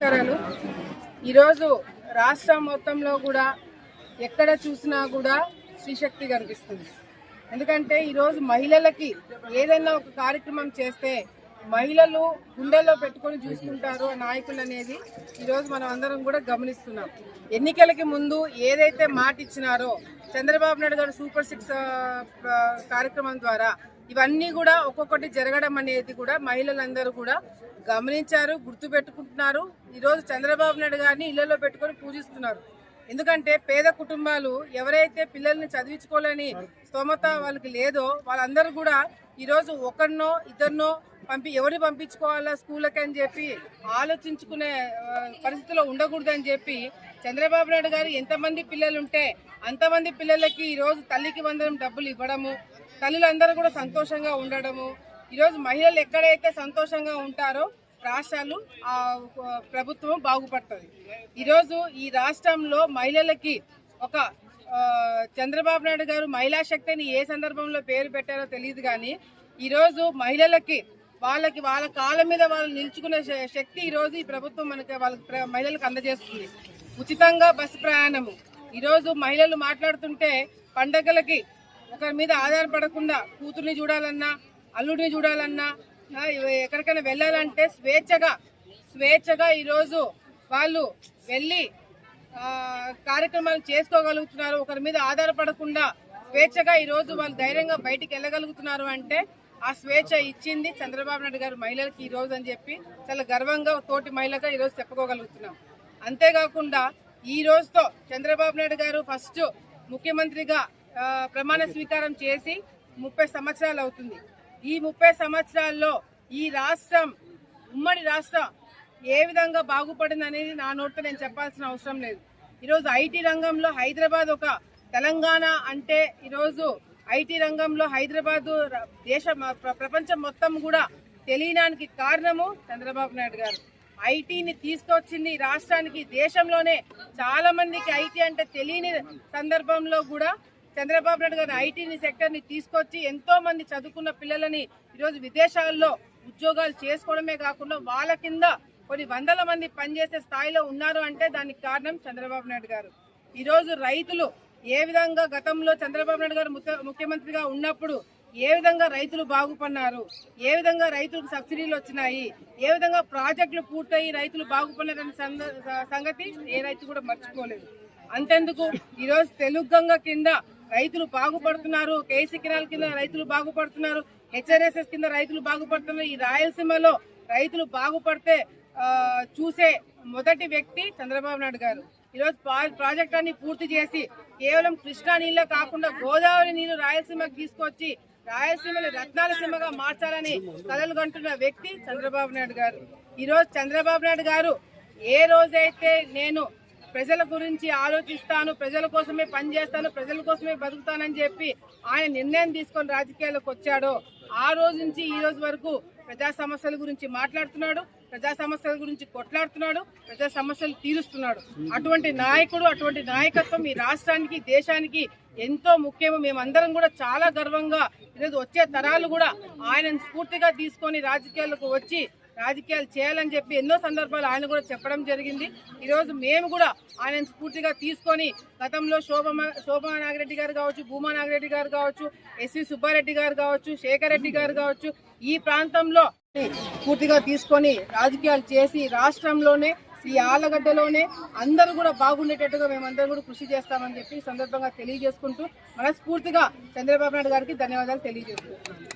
నమస్కారాలు ఈరోజు రాష్ట్రం మొత్తంలో కూడా ఎక్కడ చూసినా కూడా శ్రీశక్తి కనిపిస్తుంది. ఎందుకంటే ఈరోజు మహిళలకి ఏదైనా ఒక కార్యక్రమం చేస్తే మహిళలు గుండెల్లో పెట్టుకొని చూసుకుంటారు ఆ నాయకులు అనేది ఈరోజు మనం అందరం కూడా గమనిస్తున్నాం. ఎన్నికలకి ముందు ఏదైతే మాట ఇచ్చినారో చంద్రబాబు నాయుడు గారు సూపర్ సిక్స్ కార్యక్రమం ద్వారా ఇవన్నీ కూడా ఒక్కొక్కటి జరగడం అనేది కూడా మహిళలందరూ కూడా గమనించారు గుర్తు పెట్టుకుంటున్నారు ఈరోజు చంద్రబాబు నాయుడు గారిని ఇళ్ళలో పెట్టుకొని పూజిస్తున్నారు. ఎందుకంటే పేద కుటుంబాలు ఎవరైతే పిల్లల్ని చదివించుకోలేని స్తోమత వాళ్ళకి లేదో వాళ్ళందరూ కూడా ఈరోజు ఒకరినో ఇద్దరినో పంపి ఎవరిని పంపించుకోవాలా స్కూళ్ళకి అని చెప్పి ఆలోచించుకునే పరిస్థితిలో ఉండకూడదని చెప్పి చంద్రబాబు నాయుడు గారు ఎంతమంది పిల్లలు ఉంటే అంతమంది పిల్లలకి ఈరోజు తల్లికి వందనం డబ్బులు ఇవ్వడము తల్లులందరూ కూడా సంతోషంగా ఉండడము. ఈరోజు మహిళలు ఎక్కడైతే సంతోషంగా ఉంటారో రాష్ట్రాలు ఆ ప్రభుత్వం బాగుపడుతుంది. ఈరోజు ఈ రాష్ట్రంలో మహిళలకి ఒక చంద్రబాబు నాయుడు గారు మహిళా శక్తిని ఏ సందర్భంలో పేరు పెట్టారో తెలియదు కానీ ఈరోజు మహిళలకి వాళ్ళకి వాళ్ళ కాళ్ళ మీద వాళ్ళు నిల్చుకునే శక్తి ఈరోజు ఈ ప్రభుత్వం మనకి వాళ్ళకి ప్ర- మహిళలకు అందజేస్తుంది. ఉచితంగా బస్సు ప్రయాణము. ఈరోజు మహిళలు మాట్లాడుతుంటే పండగలకి ఒకరి మీద ఆధారపడకుండా కూతుర్ని చూడాలన్నా అల్లుడిని చూడాలన్నా ఎక్కడికైనా వెళ్ళాలంటే స్వేచ్ఛగా స్వేచ్ఛగా ఈరోజు వాళ్ళు వెళ్ళి కార్యక్రమాలు చేసుకోగలుగుతున్నారు. ఒకరి మీద ఆధారపడకుండా స్వేచ్ఛగా ఈరోజు వాళ్ళు ధైర్యంగా బయటికి వెళ్ళగలుగుతున్నారు అంటే ఆ స్వేచ్ఛ ఇచ్చింది చంద్రబాబు నాయుడు గారు మహిళలకి ఈ రోజు అని చెప్పి చాలా గర్వంగా తోటి మహిళగా ఈరోజు చెప్పుకోగలుగుతున్నాం. అంతేకాకుండా ఈ రోజుతో చంద్రబాబు నాయుడు గారు ఫస్ట్ ముఖ్యమంత్రిగా ప్రమాణ స్వీకారం చేసి ముప్పై సంవత్సరాలు అవుతుంది. ఈ ముప్పై సంవత్సరాల్లో ఈ రాష్ట్రం ఉమ్మడి రాష్ట్రం ఏ విధంగా బాగుపడింది అనేది నా నోటితో నేను చెప్పాల్సిన అవసరం లేదు. ఈరోజు ఐటీ రంగంలో హైదరాబాద్ ఒక తెలంగాణ అంటే ఈరోజు ఐటీ రంగంలో హైదరాబాద్ దేశ ప్ర- ప్రపంచం మొత్తం కూడా తెలియడానికి కారణము చంద్రబాబు నాయుడు గారు. ఐటీని తీసుకొచ్చింది ఈ రాష్ట్రానికి దేశంలోనే చాలా మందికి ఐటీ అంటే తెలియని సందర్భంలో కూడా చంద్రబాబు నాయుడు గారు ఐటీని సెక్టర్ని తీసుకొచ్చి ఎంతో మంది చదువుకున్న పిల్లలని ఈరోజు విదేశాల్లో ఉద్యోగాలు చేసుకోవడమే కాకుండా వాళ్ళ కింద కొన్ని వందల మంది పనిచేసే స్థాయిలో ఉన్నారు అంటే దానికి కారణం చంద్రబాబు నాయుడు గారు. ఈరోజు రైతులు ఏ విధంగా గతంలో చంద్రబాబు నాయుడు గారు ముఖ్య- ముఖ్యమంత్రిగా ఉన్నప్పుడు ఏ విధంగా రైతులు బాగుపడినారు ఏ విధంగా రైతులకు సబ్సిడీలు వచ్చినాయి ఏ విధంగా ప్రాజెక్టులు పూర్తయి రైతులు బాగుపడినారనే సంగతి ఏ రైతు కూడా మర్చిపోలేదు. అంతెందుకు? ఈరోజు తెలుగు గంగ కింద రైతులు బాగుపడుతున్నారు. కేసీ కినాల్ కింద రైతులు బాగుపడుతున్నారు. హెచ్ఆర్ఎస్ఎస్ కింద రైతులు బాగుపడుతున్నారు. ఈ రాయలసీమలో రైతులు బాగుపడితే చూసే మొదటి వ్యక్తి చంద్రబాబు నాయుడు గారు. ఈరోజు ప్రా- ప్రాజెక్ట్ అన్ని పూర్తి చేసి కేవలం కృష్ణా నీళ్ళే కాకుండా గోదావరి నీళ్ళు రాయలసీమకు తీసుకొచ్చి రాయలసీమని రత్నాలసీమగా మార్చాలని కలలు కంటున్న వ్యక్తి చంద్రబాబు నాయుడు గారు. ఈరోజు చంద్రబాబు నాయుడు గారు ఏ రోజైతే నేను ప్రజల గురించి ఆలోచిస్తాను ప్రజల కోసమే పనిచేస్తాను ప్రజల కోసమే బతుకుతానని చెప్పి ఆయన నిర్ణయం తీసుకొని రాజకీయాల్లోకి వచ్చాడో. ఆ రోజు నుంచి ఈ రోజు వరకు ప్రజా సమస్యల గురించి మాట్లాడుతున్నాడు ప్రజా సమస్యల గురించి కొట్లాడుతున్నాడు ప్రజా సమస్యలు తీరుస్తున్నాడు. అటువంటి నాయకుడు అటువంటి నాయకత్వం ఈ రాష్ట్రానికి దేశానికి ఎంతో ముఖ్యము. మేమందరం కూడా చాలా గర్వంగా ఈరోజు వచ్చే తరాలు కూడా ఆయనను స్ఫూర్తిగా తీసుకొని రాజకీయాలకు వచ్చి రాజకీయాలు చేయాలని చెప్పి ఎన్నో సందర్భాలు ఆయన కూడా చెప్పడం జరిగింది. ఈరోజు మేము కూడా ఆయన స్ఫూర్తిగా తీసుకొని గతంలో శోభమ శోభా నాగిరెడ్డి గారు కావచ్చు భూమా నాగిరెడ్డి గారు కావచ్చు ఎస్వి సుబ్బారెడ్డి గారు కావచ్చు శేఖర్ రెడ్డి గారు కావచ్చు ఈ ప్రాంతంలో పూర్తిగా తీసుకొని రాజకీయాలు చేసి రాష్ట్రంలోనే ఈ ఆలగడ్డలోనే అందరూ కూడా బాగుండేటట్టుగా మేమందరం కూడా కృషి చేస్తామని చెప్పి సందర్భంగా తెలియజేసుకుంటూ మనస్ఫూర్తిగా చంద్రబాబు నాయుడు గారికి ధన్యవాదాలు తెలియజేస్తున్నాను